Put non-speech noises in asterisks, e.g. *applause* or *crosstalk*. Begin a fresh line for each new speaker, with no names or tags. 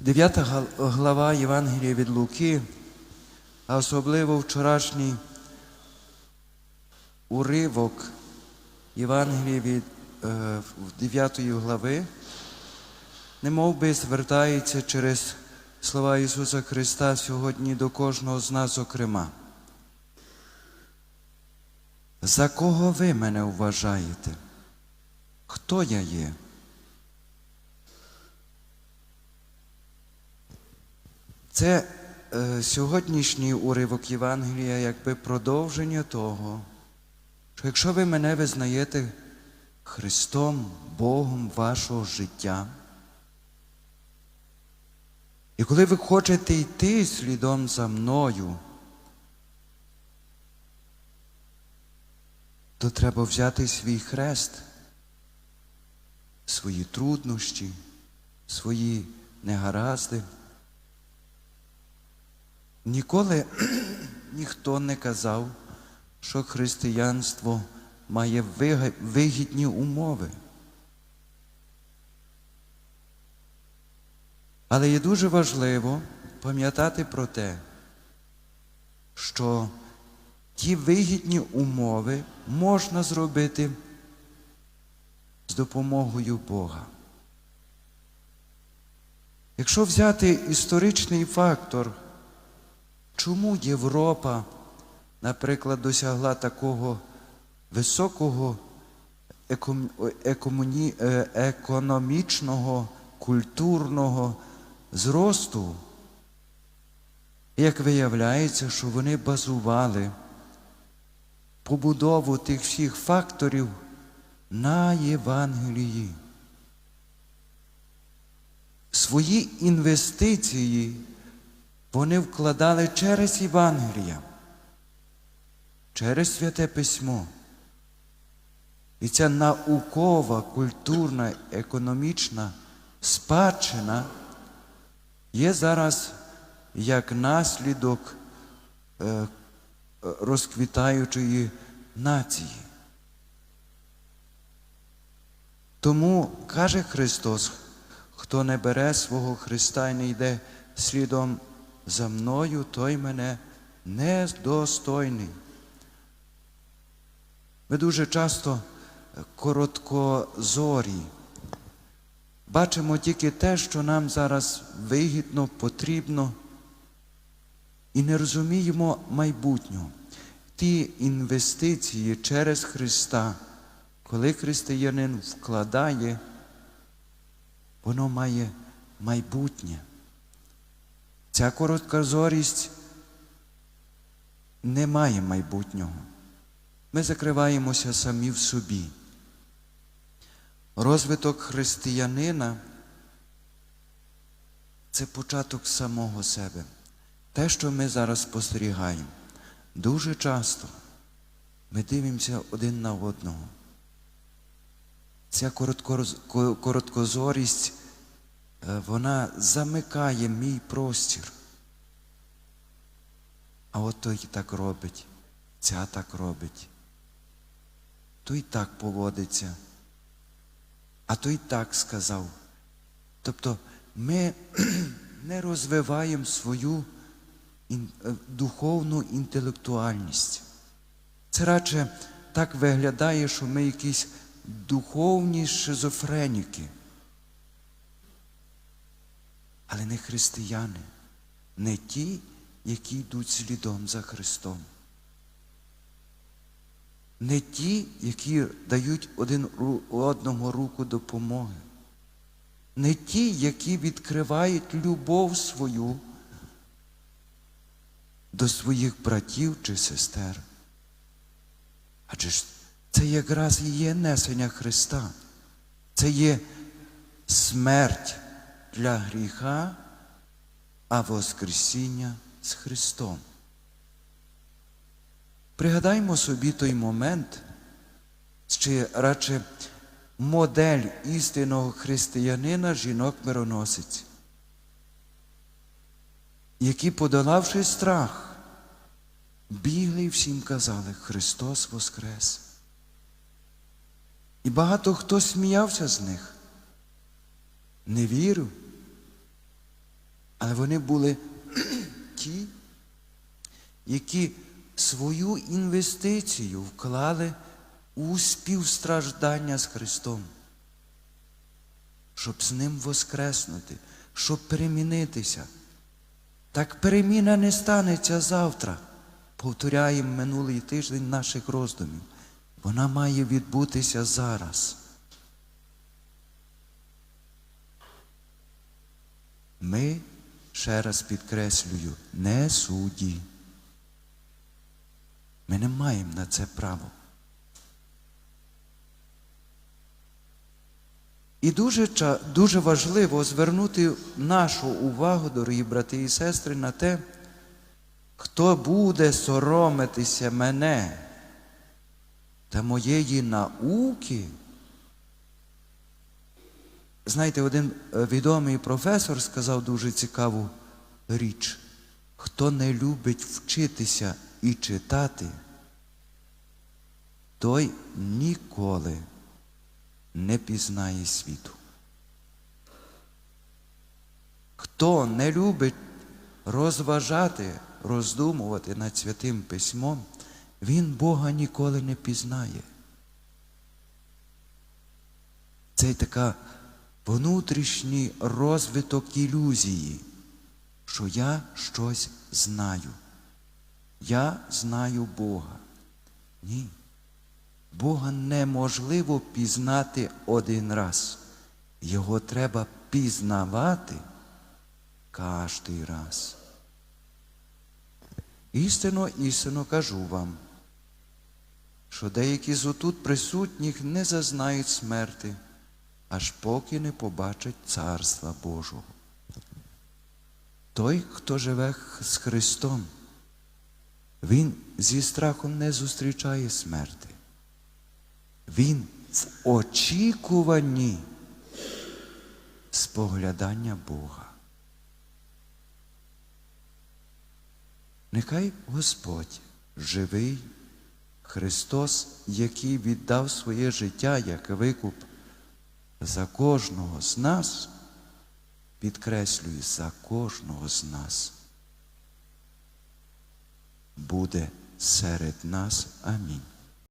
Дев'ята глава Євангелія від Луки, а особливо вчорашній уривок Євангелія від е, 9 глави, немов би звертається через слова Ісуса Христа сьогодні до кожного з нас, зокрема. За кого ви мене вважаєте? Хто я є? Це е, сьогоднішній уривок Євангелія якби продовження того, що якщо ви мене визнаєте Христом, Богом вашого життя, і коли ви хочете йти слідом за мною, то треба взяти свій хрест, свої труднощі, свої негаразди. Ніколи *clears throat* ніхто не казав, що християнство має вигідні умови. Але є дуже важливо пам'ятати про те, що ті вигідні умови можна зробити з допомогою Бога. Якщо взяти історичний фактор, чому Європа, наприклад, досягла такого високого е, економічного, культурного зросту, як виявляється, що вони базували побудову тих всіх факторів на Євангелії. Свої інвестиції вони вкладали через Євангелія, через Святе Письмо. І ця наукова, культурна, економічна спадщина є зараз як наслідок е, розквітаючої нації. Тому каже Христос, хто не бере свого Христа і не йде слідом за мною, той мене недостойний. Ми дуже часто короткозорі. Бачимо тільки те, що нам зараз вигідно, потрібно, і не розуміємо майбутнього. Ті інвестиції через Христа, коли християнин вкладає, воно має майбутнє. Ця короткозорість не має майбутнього. Ми закриваємося самі в собі. Розвиток християнина це початок самого себе. Те, що ми зараз спостерігаємо, дуже часто ми дивимося один на одного. Ця короткозорість, вона замикає мій простір. А от той так робить, ця так робить. Той так поводиться, а той так сказав. Тобто ми *clears throat* не розвиваємо свою е, духовну інтелектуальність. Це радше так виглядає, що ми якісь духовні шизофреніки. Але не християни, не ті, які йдуть слідом за Христом. Не ті, які дають один одному руку допомоги. Не ті, які відкривають любов свою до своїх братів чи сестер. Адже ж це якраз і є несення Христа. Це є смерть для гріха, а Воскресіння з Христом. Пригадаймо собі той момент, чи радше модель істинного християнина жінок-мироносиць, які, подолавши страх, бігли і всім казали Христос Воскрес. І багато хто сміявся з них, не вірив. Але вони були *clears throat* ті, які свою інвестицію вклали у співстраждання з Христом, щоб з Ним воскреснути, щоб перемінитися. Так переміна не станеться завтра. Повторяємо минулий тиждень наших роздумів. Вона має відбутися зараз. Ми, ще раз підкреслюю, не судді. Ми не маємо на це право. І дуже, дуже важливо звернути нашу увагу, дорогі брати і сестри, на те, хто буде соромитися мене та моєї науки. Знаєте, один е, відомий професор сказав дуже цікаву річ. Хто не любить вчитися і читати, той ніколи не пізнає світу. Хто не любить розважати, роздумувати над святим письмом, він Бога ніколи не пізнає. Це така внутрішній розвиток ілюзії, що я щось знаю. Я знаю Бога. Ні. Бога неможливо пізнати один раз. Його треба пізнавати кожний раз. Істинно, істинно кажу вам, що деякі з отут присутніх не зазнають смерти, аж поки не побачать Царства Божого. Той, хто живе з Христом, він зі страхом не зустрічає смерти. Він в очікуванні споглядання Бога. Нехай Господь живий, Христос, який віддав своє життя як викуп за кожного з нас, підкреслюю, за кожного з нас, буде серед нас. Амінь.